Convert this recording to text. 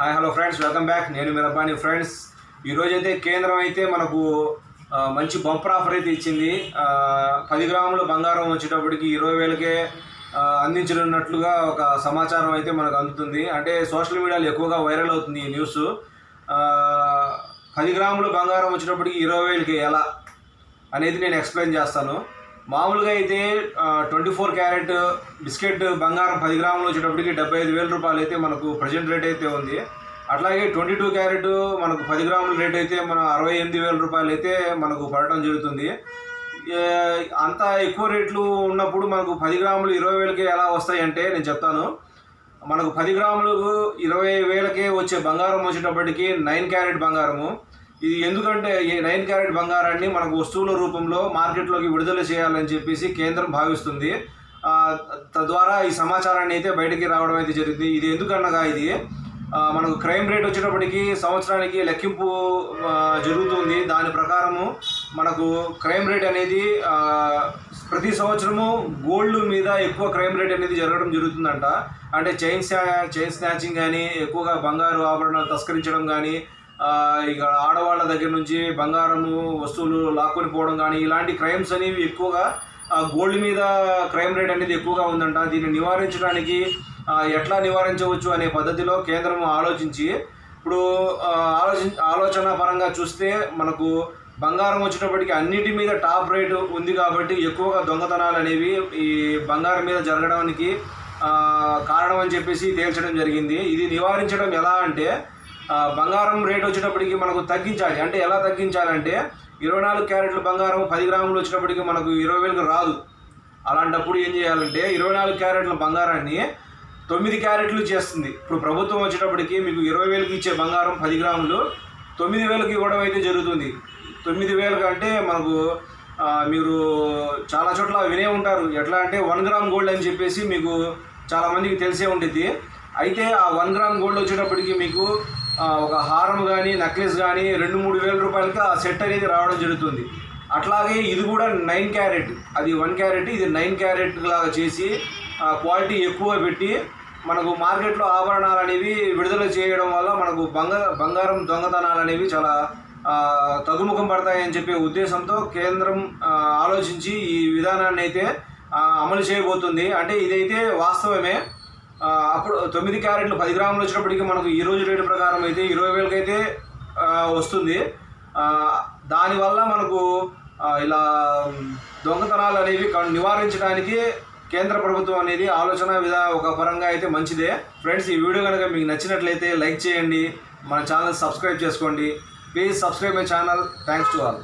Hi hello friends welcome back నేను మీ Rabbani. Friends ఈరోజైతే కేంద్రం అయితే మనకు మంచి బంపర్ ఆఫర్ అయితే ఇచ్చింది. పది గ్రాముల బంగారం వచ్చేటప్పటికి ఇరవై వేలకే అందించనున్నట్లుగా ఒక సమాచారం అయితే మనకు అందుతుంది. అంటే సోషల్ మీడియాలో ఎక్కువగా వైరల్ అవుతుంది ఈ న్యూస్. పది గ్రాముల బంగారం వచ్చేటప్పటికి ఇరవై వేలకి ఎలా అనేది నేను ఎక్స్ప్లెయిన్ చేస్తాను. మామూలుగా అయితే ట్వంటీ ఫోర్ క్యారెట్ బిస్కెట్ బంగారం పది గ్రాములు వచ్చేటప్పటికి డెబ్బై ఐదు వేల రూపాయలు అయితే మనకు ప్రజెంట్ రేట్ అయితే ఉంది. అట్లాగే ట్వంటీ టూ క్యారెట్ మనకు పది గ్రాముల రేట్ అయితే మన అరవై ఎనిమిది వేల రూపాయలు అయితే మనకు పడటం జరుగుతుంది. అంత ఎక్కువ రేట్లు ఉన్నప్పుడు మనకు పది గ్రాములు ఇరవై వేలకి ఎలా వస్తాయంటే నేను చెప్తాను. మనకు పది గ్రాములు ఇరవై వేలకే వచ్చే బంగారం వచ్చేటప్పటికి నైన్ క్యారెట్ బంగారము ఇది ఎందుకంటే ఈ నైన్ క్యారెట్ బంగారాన్ని మనకు వస్తువుల రూపంలో మార్కెట్లోకి విడుదల చేయాలని చెప్పేసి కేంద్రం భావిస్తుంది. తద్వారా ఈ సమాచారాన్ని అయితే బయటికి రావడం అయితే జరిగింది. ఇది ఎందుకనగా ఇది? మనకు క్రైమ్ రేట్ వచ్చేటప్పటికి సంవత్సరానికి లెక్కింపు జరుగుతుంది. దాని ప్రకారము మనకు క్రైమ్ రేట్ అనేది ప్రతి సంవత్సరము గోల్డ్ మీద ఎక్కువ క్రైమ్ రేట్ అనేది జరగడం జరుగుతుందంట. అంటే చైన్ స్నా చైన్ స్నాచింగ్ కానీ ఎక్కువగా బంగారు ఆభరణాలు తస్కరించడం కానీ ఇక ఆడవాళ్ళ దగ్గర నుంచి బంగారము వస్తువులు లాక్కొని పోవడం కానీ ఇలాంటి క్రైమ్స్ అనేవి ఎక్కువగా గోల్డ్ మీద క్రైమ్ రేట్ అనేది ఎక్కువగా ఉందంట. దీన్ని నివారించడానికి ఎట్లా నివారించవచ్చు అనే పద్ధతిలో కేంద్రం ఆలోచించి ఇప్పుడు ఆలోచి ఆలోచన పరంగా చూస్తే మనకు బంగారం వచ్చేటప్పటికి అన్నిటి మీద టాప్ రేటు ఉంది కాబట్టి ఎక్కువగా దొంగతనాలు అనేవి ఈ బంగారం మీద జరగడానికి కారణం అని చెప్పేసి తేల్చడం జరిగింది. ఇది నివారించడం ఎలా అంటే బంగారం రేట్ వచ్చేటప్పటికి మనకు తగ్గించాలి. అంటే ఎలా తగ్గించాలంటే ఇరవై నాలుగు క్యారెట్ల బంగారం పది గ్రాములు వచ్చేటప్పటికి మనకు ఇరవై వేలకు రాదు. అలాంటప్పుడు ఏం చేయాలంటే ఇరవై నాలుగు క్యారెట్ల బంగారాన్ని తొమ్మిది క్యారెట్లు చేస్తుంది. ఇప్పుడు ప్రభుత్వం వచ్చేటప్పటికి మీకు ఇరవై వేలకు ఇచ్చే బంగారం పది గ్రాములు తొమ్మిది వేలకు ఇవ్వడం అయితే జరుగుతుంది. తొమ్మిది వేలకు అంటే మనకు మీరు చాలా చోట్ల వినే ఉంటారు. ఎట్లా అంటే వన్ గ్రామ్ గోల్డ్ అని చెప్పేసి మీకు చాలామందికి తెలిసే ఉంటుంది అయితే ఆ వన్ గ్రామ్ గోల్డ్ వచ్చేటప్పటికి మీకు ఒక హారం కానీ నెక్లెస్ కానీ రెండు మూడు వేల రూపాయలకి ఆ సెట్ అనేది రావడం జరుగుతుంది. అట్లాగే ఇది కూడా నైన్ క్యారెట్. అది వన్ క్యారెట్ ఇది నైన్ క్యారెట్ లాగా చేసి క్వాలిటీ ఎక్కువ పెట్టి మనకు మార్కెట్లో ఆభరణాలు అనేవి విడుదల చేయడం వల్ల మనకు బంగ బంగారం దొంగతనాలు అనేవి చాలా తగ్గుముఖం పడతాయని చెప్పే ఉద్దేశంతో కేంద్రం ఆలోచించి ఈ విధానాన్ని అయితే అమలు చేయబోతుంది. అంటే ఇదైతే వాస్తవమే. అప్పుడు తొమ్మిది క్యారెట్లు పది గ్రాములు వచ్చినప్పటికీ మనకు ఈ రోజు రేటు ప్రకారం అయితే ఇరవై వేలకైతే వస్తుంది. దానివల్ల మనకు ఇలా దొంగతనాలు అనేవి నివారించడానికి కేంద్ర ప్రభుత్వం అనేది ఆలోచన విధా ఒక పరంగా అయితే మంచిదే. ఫ్రెండ్స్ ఈ వీడియో కనుక మీకు నచ్చినట్లయితే లైక్ చేయండి. మన ఛానల్ సబ్స్క్రైబ్ చేసుకోండి. Please subscribe my channel. Thanks to all.